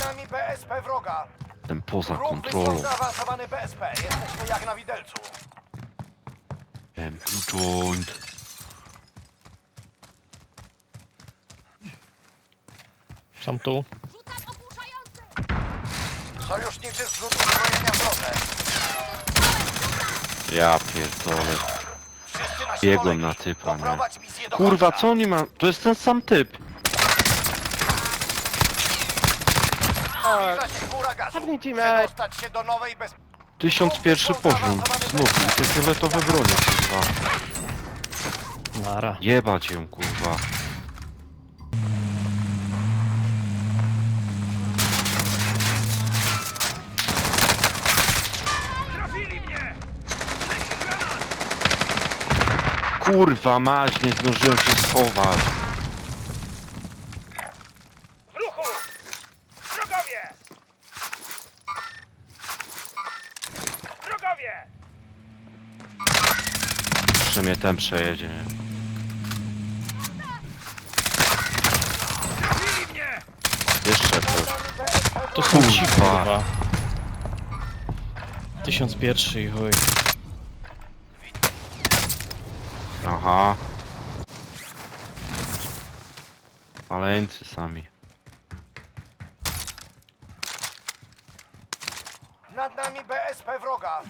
Nad nami BSP wroga. Jestem poza Wróg kontrolą. zaawansowany BSP. Jesteśmy jak na widelcu. Wiem, joint. Są tu. Sojuszniczy zrzut uzbrojenia w drodze. Ja pierdolę. Wszyscy nasi Biegłem na typa, nie? Kurwa, co oni ma? To jest ten sam typ. Gazu. Pewnie teammate. Przedostać się do nowej bez... 1001 poziom. Znów, i te fioletowe bronie, kurwa. Nara. Jebać ją, kurwa. Kurwa, mać, nie zdążyłem się schować. Jeszcze mnie ten przejedzie, nie? Jeszcze coś. To są ci Kurwa. kurwa. 1001 i chuj. Aha. Maleńcy sami. Nad nami BSP wroga.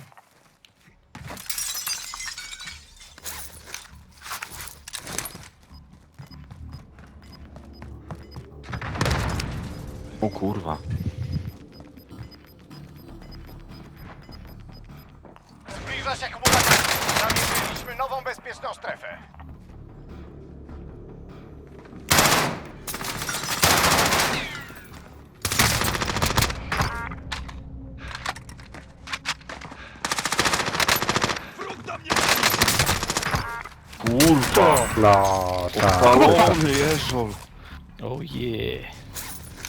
O kurwa. Zbliża się chmura. Namierzyliśmy nową bezpieczną strefę. Kurwa! No, tak. Palony jeżol. Oh yeah.